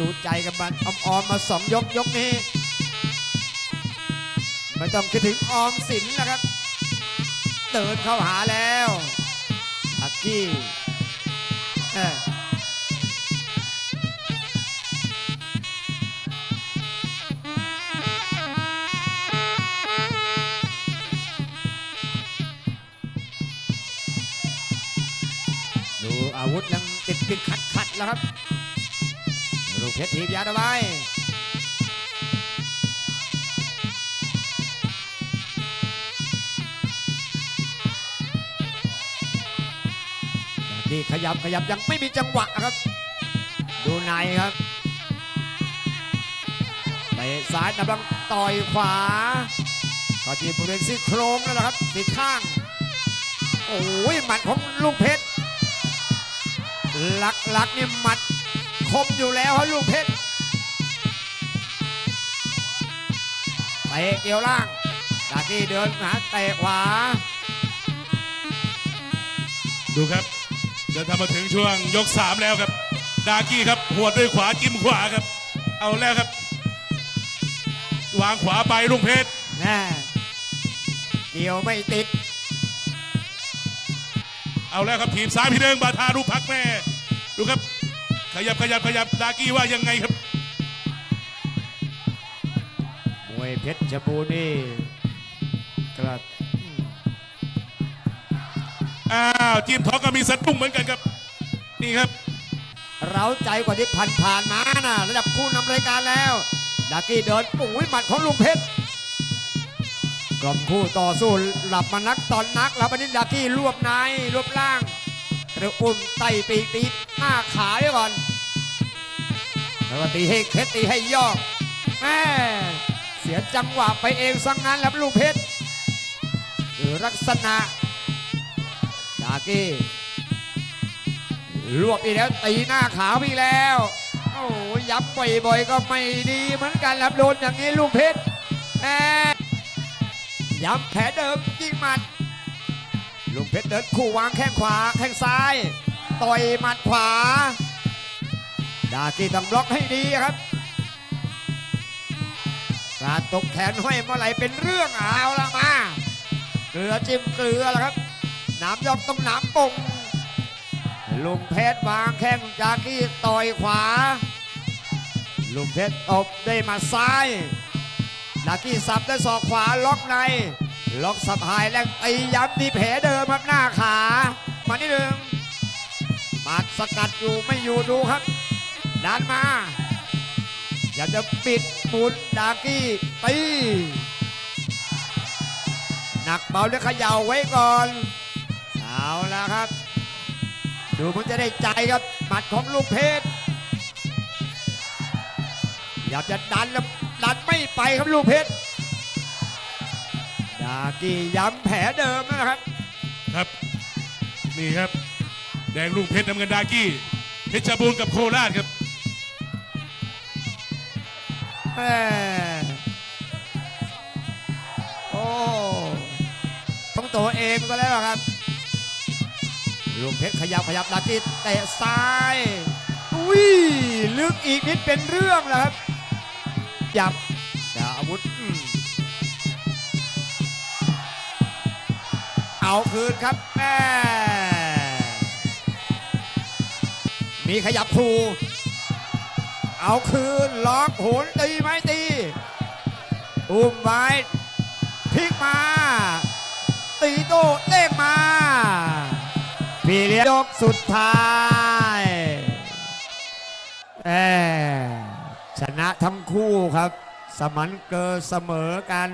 ดูใจกันมาออมๆมาสองยกยกนี้ ไม่ต้องคิดถึงออมสินนะครับเดินเข้าหาแล้วอากี้เอ้ยดูอาวุธยังติดติดขัดขัดแล้วครับ กเพชรทีบยาดไปนี่ขยับขยับยังไม่มีจังหวะครับ ดูในครับเตะซ้ายนำลังต่อยขวาก็ที่บริเวณซี่โครงนั่นะครับติดข้าง โอ้ยหมัดของลูกเพชรหลักหลักๆนี่หมัด คมอยู่แล้วครับลูกเพชรเตะเกี่ยวล่างดากี้เดินหาเตะขวา ดูครับ เดินทางมาถึงช่วงยก 3 แล้วครับ ดากี้ครับหัวดด้วยขวาจิ้มขวาครับ เอาแล้วครับ วางขวาไปลุงเพชรแน่เกี่ยวไม่ติด เอาแล้วครับทีมซ้ายพี่เดิงบาทารูปพักแม่ ดูครับ ขยับขยับขยับดากี้ว่ายังไงครับ มวยเพชรบูรณ์นี่กระอ้าวทีมท้องก็มีสะดุ้งเหมือนกันครับ นี่ครับ เร้าใจกว่าที่ผ่านผ่านๆมานะระดับคู่นำรายการแล้ว ดากี้เดินปุ้ยหมัดของลุงเพชรกล่อมคู่ต่อสู้หลับมานักตอนนักแล้ววันนี้ดากี้รวบในรวบล่าง กระอุ้มไต่ปีกตีหน้าขาไว้ก่อน แล้วก็ตีให้เพชรตีให้ยอกแม่เสียจังหวะไปเองสังนั้นแล้วลุงเพชรหรือลักษณะดากี้รวบอีกแล้วตีหน้าขาวอีกแล้ว โอ้ยย้ำบ่อยๆก็ไม่ดีเหมือนกันครับโดนอย่างนี้ลูกเพชรแหมย้ำแผลเดิมยิงหมัด ลูกเพชรเดินคู่วางแข้งขวาแข้งซ้าย ต่อยหมัดขวา ดากีต้องบล็อกให้ดีครับ การตกแขนห้อยเมื่อไหร่เป็นเรื่องเอาละมา เกลือจิ้มเกลือแล้วครับน้ำยอกต้องน้ำปงลุงเพชรวางแข้งจากี้ต่อยขวา ลุงเพชรตบได้หมาซ้ายดากี้สับด้วยศอกขวาล็อกใน ล็อกสับหายแรงตีย้ำที่แผลเดิมครับหน้าขา มานิดนึงมัดสกัดอยู่ไม่อยู่ดูครับ ดันมา อยากจะปิดหมุนดากี้ตีหนักเบาแล้วเขย่าไว้ก่อน เอาละครับ ดูมันจะได้ใจครับหมัดของลูกเพชรอยากจะดันแล้วดันไม่ไปครับลูกเพชรากี้ย้ำแผลเดิมนะครับครับ นี่ครับ แดงลูกเพชรน้ำเงินดากี้เพชรบูรณ์กับโคราชครับ แม่โอ้ต้องตัวเองก็แล้วครับลูกเพชรขยับขยับดากี้เตะซ้ายอุ้ยลึกอีกนิดเป็นเรื่องแล้วครับ จับแต่อาวุธ เอาคืนครับแม่มีขยับคูเอาคืนล็อกโหนตีไหมตี อุ้มไว้พลิกมา ตีโต้เด้งมา พี่เลี้ยงยกสุดท้ายแอชนะทั้งคู่ครับ สมันเกอเสมอกัน